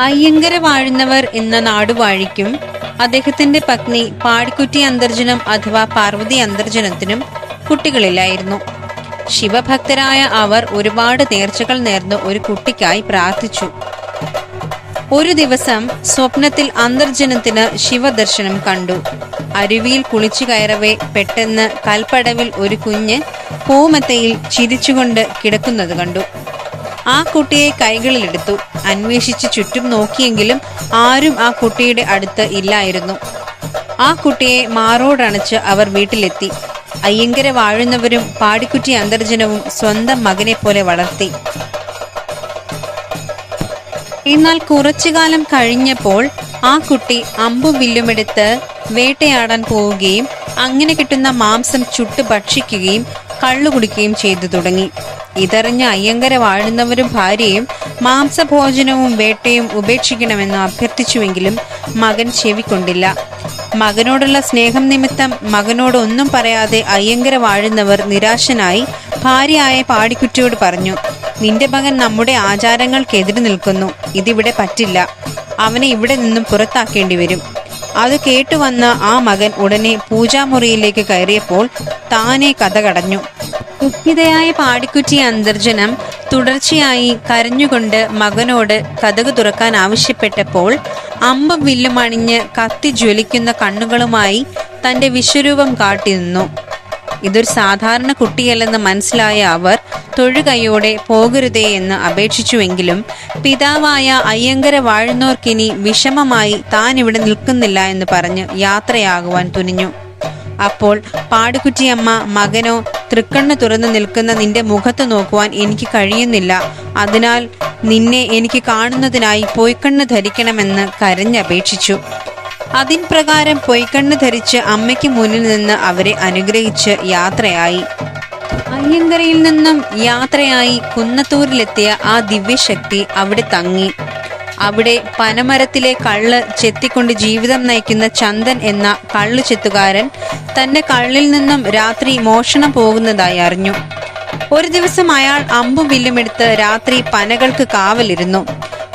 അയ്യങ്കര വാഴുന്നവർ എന്ന നാടുവാഴിക്കും അദ്ദേഹത്തിന്റെ പത്നി പാടിക്കുറ്റി അന്തർജനം അഥവാ പാർവതി അന്തർജനത്തിനും കുട്ടികളില്ലായിരുന്നു ശിവഭക്തരായ അവർ ഒരുപാട് നേർച്ചകൾ നേർന്ന് ഒരു കുട്ടിക്കായി പ്രാർത്ഥിച്ചു. ഒരു ദിവസം സ്വപ്നത്തിൽ അന്തർജനത്തിന് ശിവദർശനം കണ്ടു. അരുവിയിൽ കുളിച്ചു കയറവേ പെട്ടെന്ന് കൽപ്പടവിൽ ഒരു കുഞ്ഞ് പൂമത്തയിൽ ചിരിച്ചുകൊണ്ട് കിടക്കുന്നത് കണ്ടു. ആ കുട്ടിയെ കൈകളിലെടുത്തു അന്വേഷിച്ച് ചുറ്റും നോക്കിയെങ്കിലും ആരും ആ കുട്ടിയുടെ അടുത്ത് ഇല്ലായിരുന്നു. ആ കുട്ടിയെ മാറോടണച്ച് അവർ വീട്ടിലെത്തി. അയ്യങ്കര വാഴുന്നവരും പാടിക്കുറ്റി അന്തർജനവും സ്വന്തം മകനെ പോലെ വളർത്തി. എന്നാൽ കുറച്ചു കാലം കഴിഞ്ഞപ്പോൾ ആ കുട്ടി അമ്പും വില്ലുമെടുത്ത് വേട്ടയാടാൻ പോവുകയും അങ്ങനെ കിട്ടുന്ന മാംസം ചുട്ട് ഭക്ഷിക്കുകയും കള്ളു കുടിക്കുകയും ചെയ്തു തുടങ്ങി. ഇതറിഞ്ഞ അയ്യങ്കര വാഴുന്നവരും ഭാര്യയും മാംസഭോജനവും വേട്ടയും ഉപേക്ഷിക്കണമെന്ന് അഭ്യർത്ഥിച്ചുവെങ്കിലും മകൻ ചെവിക്കൊണ്ടില്ല. മകനോടുള്ള സ്നേഹം നിമിത്തം മകനോട് ഒന്നും പറയാതെ അയ്യങ്കര വാഴുന്നവർ നിരാശനായി ഭാര്യയായ പാടിക്കുറ്റിയോട് പറഞ്ഞു നിന്റെ മകൻ നമ്മുടെ ആചാരങ്ങൾക്കെതിരെ നിൽക്കുന്നു. ഇതിവിടെ പറ്റില്ല. അവനെ ഇവിടെ നിന്നും പുറത്താക്കേണ്ടി വരും. അത് കേട്ടുവന്ന ആ മകൻ ഉടനെ പൂജാമുറിയിലേക്ക് കയറിയപ്പോൾ താനെ കഥ കടഞ്ഞു. ദുഃഖിതയായ പാടിക്കുറ്റി അന്തർജനം തുടർച്ചയായി കരഞ്ഞുകൊണ്ട് മകനോട് കഥക് തുറക്കാൻ ആവശ്യപ്പെട്ടപ്പോൾ അമ്പം വില്ലുമണിഞ്ഞ് കത്തി ജ്വലിക്കുന്ന കണ്ണുകളുമായി തന്റെ വിശ്വരൂപം കാട്ടി നിന്നു ഇതൊരു സാധാരണ കുട്ടിയല്ലെന്ന് മനസ്സിലായ അവർ തൊഴുകൈയോടെ പോകരുതേ എന്ന് അപേക്ഷിച്ചുവെങ്കിലും പിതാവായ അയ്യങ്കര വാഴുന്നോർക്കിനി വിഷമമായി താൻ ഇവിടെ നിൽക്കുന്നില്ല എന്ന് പറഞ്ഞ് യാത്രയാകുവാൻ തുനിഞ്ഞു. അപ്പോൾ പാടുകുറ്റിയമ്മ മകനോ തൃക്കണ്ണ് തുറന്നു നിൽക്കുന്ന നിന്റെ മുഖത്ത് നോക്കുവാൻ എനിക്ക് കഴിയുന്നില്ല. അതിനാൽ നിന്നെ എനിക്ക് കാണുന്നതിനായി പോയിക്കണ്ണ് ധരിക്കണമെന്ന് കരഞ്ഞപേക്ഷിച്ചു. അതിൻ പ്രകാരം പൊയ്ക്കണ്ണ് ധരിച്ച് അമ്മയ്ക്ക് മുന്നിൽ നിന്ന് അവരെ അനുഗ്രഹിച്ച് യാത്രയായി. അയ്യങ്കരയിൽ നിന്നും യാത്രയായി കുന്നത്തൂരിലെത്തിയ ആ ദിവ്യശക്തി അവിടെ തങ്ങി. അവിടെ പനമരത്തിലെ കള്ള് ചെത്തിക്കൊണ്ട് ജീവിതം നയിക്കുന്ന ചന്ദൻ എന്ന കള്ളു ചെത്തുകാരൻ തന്റെ കള്ളിൽ നിന്നും രാത്രി മോഷണം പോകുന്നതായി അറിഞ്ഞു. ഒരു ദിവസം അയാൾ അമ്പും വില്ലുമെടുത്ത് രാത്രി പനകൾക്ക് കാവലിരുന്നു.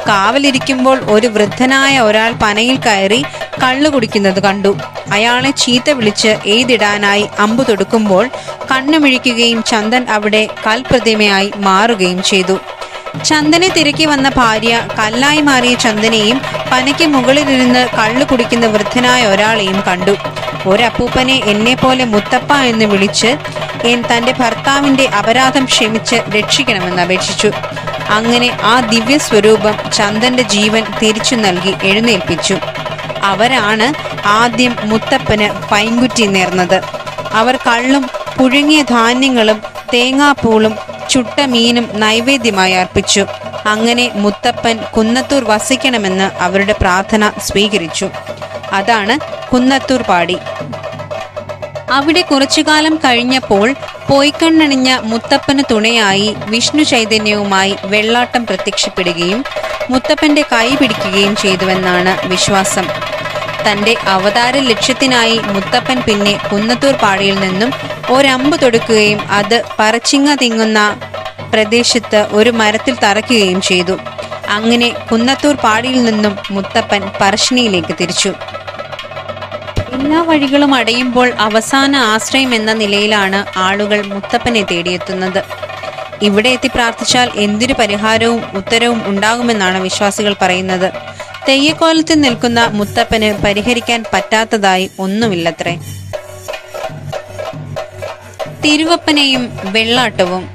കാവലിരിക്കുമ്പോൾ ഒരു വൃദ്ധനായ ഒരാൾ പനയിൽ കയറി കള്ളു കുടിക്കുന്നത് കണ്ടു. അയാളെ ചീത്ത വിളിച്ച് എയ്തിടാനായി അമ്പു തൊടുക്കുമ്പോൾ കണ്ണുമിഴിക്കുകയും ചന്ദൻ അവിടെ കൽപ്രതിമയായി മാറുകയും ചെയ്തു. ചന്ദനെ തിരക്കി വന്ന ഭാര്യ കല്ലായി മാറിയ ചന്ദനെയും പനയ്ക്ക് മുകളിലിരുന്ന് കള്ളു കുടിക്കുന്ന വൃദ്ധനായ ഒരാളെയും കണ്ടു. ഒരപ്പൂപ്പനെ എന്നെ പോലെ മുത്തപ്പ എന്ന് വിളിച്ച് എൻ തന്റെ ഭർത്താവിന്റെ അപരാധം ക്ഷമിച്ച് രക്ഷിക്കണമെന്ന് അപേക്ഷിച്ചു. അങ്ങനെ ആ ദിവ്യ സ്വരൂപം ചന്ദന്റെ ജീവൻ തിരിച്ചു നൽകി എഴുന്നേൽപ്പിച്ചു. അവരാണ് ആദ്യം മുത്തപ്പന് പൈങ്കുറ്റി നേർന്നത്. അവർ കള്ളും പുഴുങ്ങിയ ധാന്യങ്ങളും തേങ്ങാപ്പൂളും ചുട്ട മീനും നൈവേദ്യമായി അർപ്പിച്ചു. അങ്ങനെ മുത്തപ്പൻ കുന്നത്തൂർ വസിക്കണമെന്ന് അവരുടെ പ്രാർത്ഥന സ്വീകരിച്ചു. അതാണ് കുന്നത്തൂർ പാടി. അവിടെ കുറച്ചുകാലം കഴിഞ്ഞപ്പോൾ പോയിക്കണ്ണണിഞ്ഞ മുത്തപ്പന് തുണയായി വിഷ്ണു ചൈതന്യവുമായി വെള്ളാട്ടം പ്രത്യക്ഷപ്പെടുകയും മുത്തപ്പന്റെ കൈ പിടിക്കുകയും ചെയ്തുവെന്നാണ് വിശ്വാസം. തന്റെ അവതാര ലക്ഷ്യത്തിനായി മുത്തപ്പൻ പിന്നെ കുന്നത്തൂർ പാടിയിൽ നിന്നും ഒരമ്പ് തൊടുക്കുകയും അത് പറച്ചിങ്ങ തിങ്ങുന്ന പ്രദേശത്ത് ഒരു മരത്തിൽ തറയ്ക്കുകയും ചെയ്തു. അങ്ങനെ കുന്നത്തൂർ പാടിയിൽ നിന്നും മുത്തപ്പൻ പറശ്ശിനിയിലേക്ക് തിരിച്ചു. എല്ലാ വഴികളും അടയുമ്പോൾ അവസാന ആശ്രയം എന്ന നിലയിലാണ് ആളുകൾ മുത്തപ്പനെ തേടിയെത്തുന്നത്. ഇവിടെ എത്തി പ്രാർത്ഥിച്ചാൽ എന്തൊരു പരിഹാരവും ഉത്തരവും ഉണ്ടാകുമെന്നാണ് വിശ്വാസികൾ പറയുന്നത്. തെയ്യക്കോലത്തിൽ നിൽക്കുന്ന മുത്തപ്പന് പരിഹരിക്കാൻ പറ്റാത്തതായി ഒന്നുമില്ലത്രേ. തിരുവപ്പനെയും വെള്ളാട്ടവും.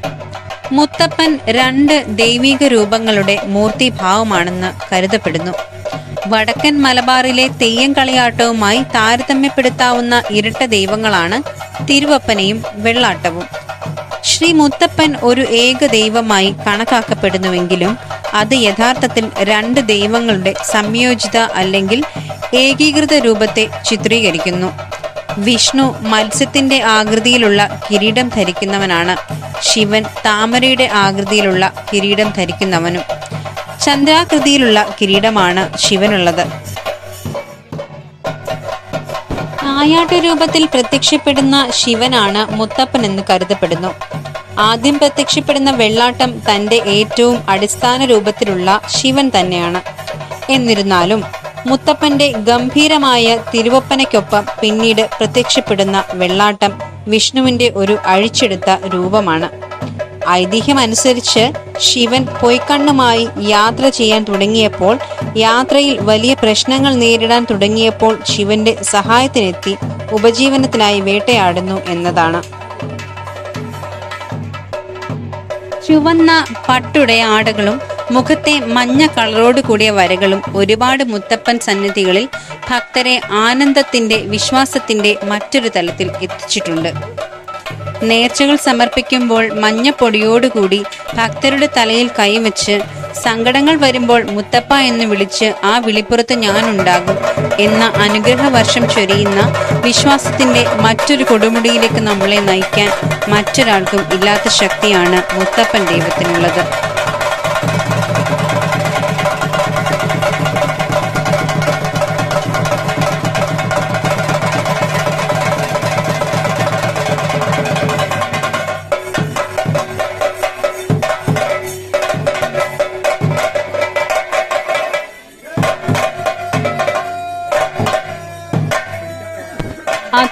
മുത്തപ്പൻ രണ്ട് ദൈവിക രൂപങ്ങളുടെ മൂർത്തിഭാവമാണെന്ന് കരുതപ്പെടുന്നു. വടക്കൻ മലബാറിലെ തെയ്യം കളിയാട്ടവുമായി താരതമ്യപ്പെടുത്താവുന്ന ഇരട്ട ദൈവങ്ങളാണ് തിരുവപ്പനയും വെള്ളാട്ടവും. ശ്രീ മുത്തപ്പൻ ഒരു ഏക ദൈവമായി കണക്കാക്കപ്പെടുന്നുവെങ്കിലും അത് യഥാർത്ഥത്തിൽ രണ്ട് ദൈവങ്ങളുടെ സംയോജിത അല്ലെങ്കിൽ ഏകീകൃത രൂപത്തെ ചിത്രീകരിക്കുന്നു. വിഷ്ണു മത്സ്യത്തിന്റെ ആകൃതിയിലുള്ള കിരീടം ധരിക്കുന്നവനാണ്. ശിവൻ താമരയുടെ ആകൃതിയിലുള്ള കിരീടം ധരിക്കുന്നവനും. ചന്ദ്രാകൃതിയിലുള്ള കിരീടമാണ് ശിവനുള്ളത്. നായാട്ട് രൂപത്തിൽ പ്രത്യക്ഷപ്പെടുന്ന ശിവനാണ് മുത്തപ്പൻ എന്ന് കരുതപ്പെടുന്നു. ആദ്യം പ്രത്യക്ഷപ്പെടുന്ന വെള്ളാട്ടം തന്റെ ഏറ്റവും അടിസ്ഥാന രൂപത്തിലുള്ള ശിവൻ തന്നെയാണ്. എന്നിരുന്നാലും മുത്തപ്പന്റെ ഗംഭീരമായ തിരുവപ്പനയ്ക്കൊപ്പം പിന്നീട് പ്രത്യക്ഷപ്പെടുന്ന വെള്ളാട്ടം വിഷ്ണുവിന്റെ ഒരു അഴിച്ചെടുത്ത രൂപമാണ്. ഐതിഹ്യമനുസരിച്ച് ശിവൻ പൊയ്ക്കണ്ണുമായി യാത്ര ചെയ്യാൻ തുടങ്ങിയപ്പോൾ യാത്രയിൽ വലിയ പ്രശ്നങ്ങൾ നേരിടാൻ തുടങ്ങിയപ്പോൾ ശിവന്റെ സഹായത്തിനെത്തി ഉപജീവനത്തിനായി വേട്ടയാടുന്നു എന്നതാണ്. ചുവന്ന പട്ടുടയ ആടകളും മുഖത്തെ മഞ്ഞ കളറോട് കൂടിയ വരകളും ഒരുപാട് മുത്തപ്പൻ സന്നിധികളിൽ ഭക്തരെ ആനന്ദത്തിന്റെ വിശ്വാസത്തിന്റെ മറ്റൊരു തലത്തിൽ എത്തിച്ചിട്ടുണ്ട്. നേർച്ചകൾ സമർപ്പിക്കുമ്പോൾ മഞ്ഞപ്പൊടിയോടുകൂടി ഭക്തരുടെ തലയിൽ കൈവച്ച് സങ്കടങ്ങൾ വരുമ്പോൾ മുത്തപ്പ എന്ന് വിളിച്ച് ആ വിളിപ്പുറത്ത് ഞാനുണ്ടാകും എന്ന അനുഗ്രഹ വർഷം ചൊരിയുന്ന വിശ്വാസത്തിന്റെ മറ്റൊരു കൊടുമുടിയിലേക്ക് നമ്മളെ നയിക്കാൻ മറ്റൊരാൾക്കും ഇല്ലാത്ത ശക്തിയാണ് മുത്തപ്പൻ ദൈവത്തിനുള്ളത്.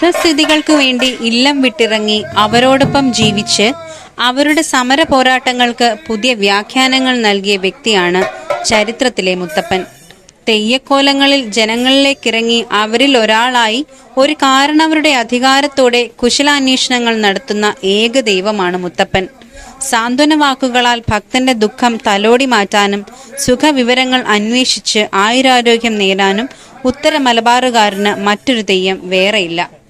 അധസ്ഥിതികൾക്ക് വേണ്ടി ഇല്ലം വിട്ടിറങ്ങി അവരോടൊപ്പം ജീവിച്ച് അവരുടെ സമര പോരാട്ടങ്ങൾക്ക് പുതിയ വ്യാഖ്യാനങ്ങൾ നൽകിയ വ്യക്തിയാണ് ചരിത്രത്തിലെ മുത്തപ്പൻ. തെയ്യക്കോലങ്ങളിൽ ജനങ്ങളിലേക്കിറങ്ങി അവരിൽ ഒരാളായി ഒരു കാരണവരുടെ അധികാരത്തോടെ കുശലാന്വേഷണങ്ങൾ നടത്തുന്ന ഏക ദൈവമാണ് മുത്തപ്പൻ. സാന്ത്വന വാക്കുകളാൽ ഭക്തന്റെ ദുഃഖം തലോടി മാറ്റാനും സുഖവിവരങ്ങൾ അന്വേഷിച്ച് ആയുരാരോഗ്യം നേടാനും ഉത്തര മലബാറുകാരന് മറ്റൊരു തെയ്യം വേറെയില്ല.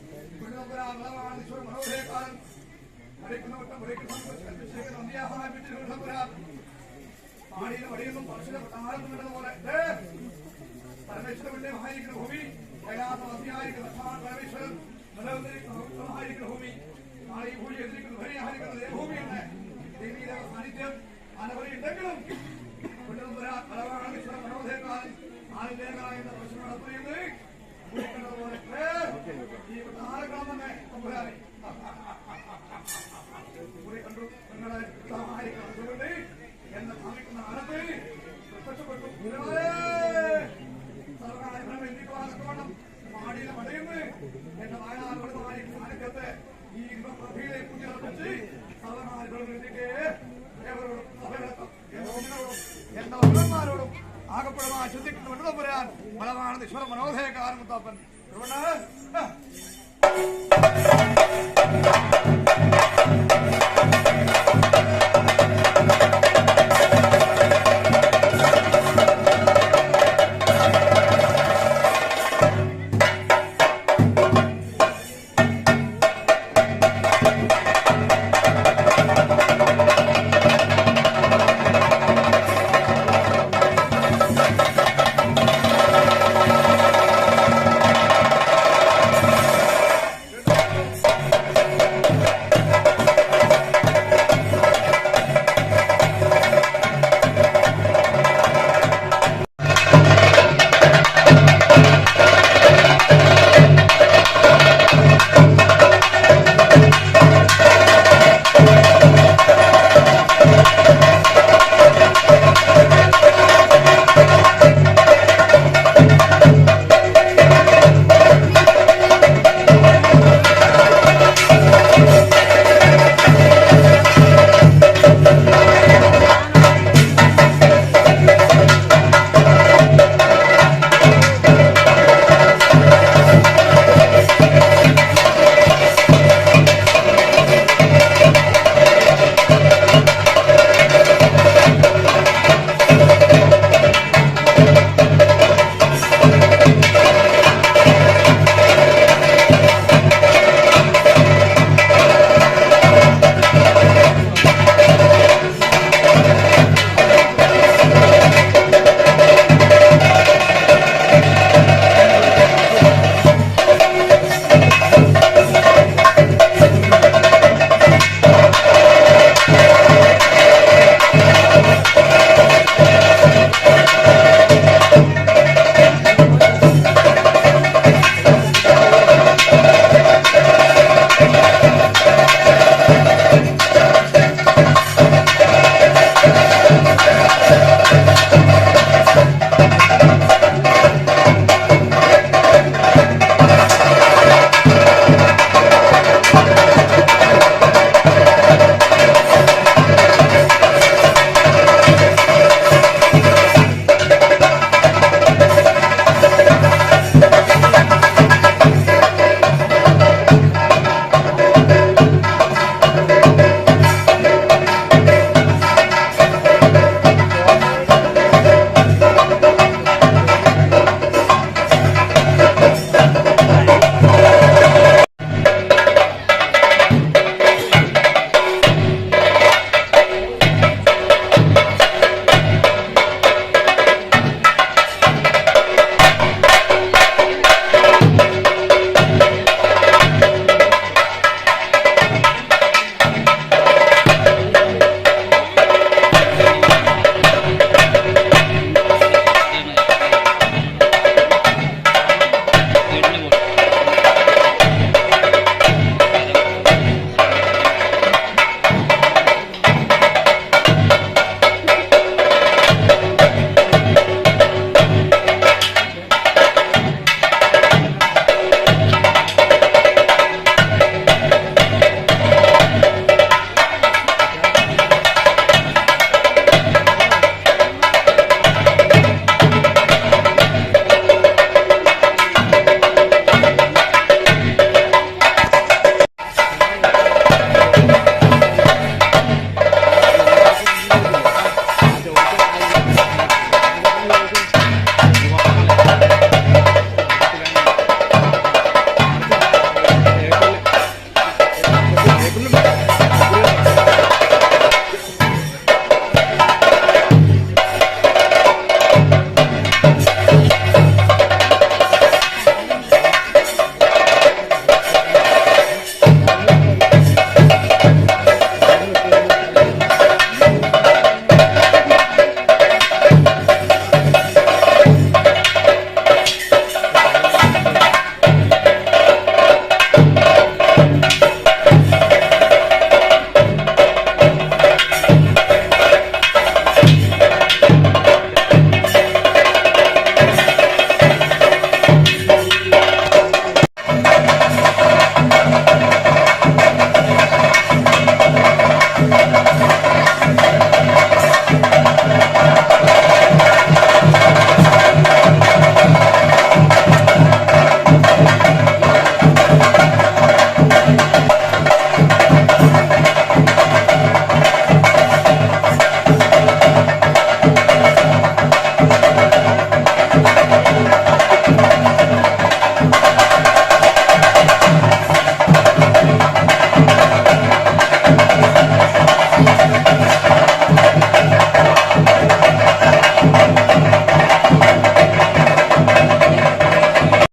സാന്നിധ്യം അനവധി ഉണ്ടെങ്കിലും കൊണ്ടുവന്ന് വരാൻ പരമാണീശ്വര മനോധേക്കാരൻ ആളിലേഖനായ പ്രശ്നം നടത്തുന്നത് പോലെ ഈ ആരെല്ലാം തന്നെ തമ്പുരാനെ കുറെ കണ്ടു നിങ്ങളെ സഹായിക്കുന്നത് എന്ന് ഭാവിക്കുന്ന കാലത്ത് പ്രത്യക്ഷപ്പെട്ടു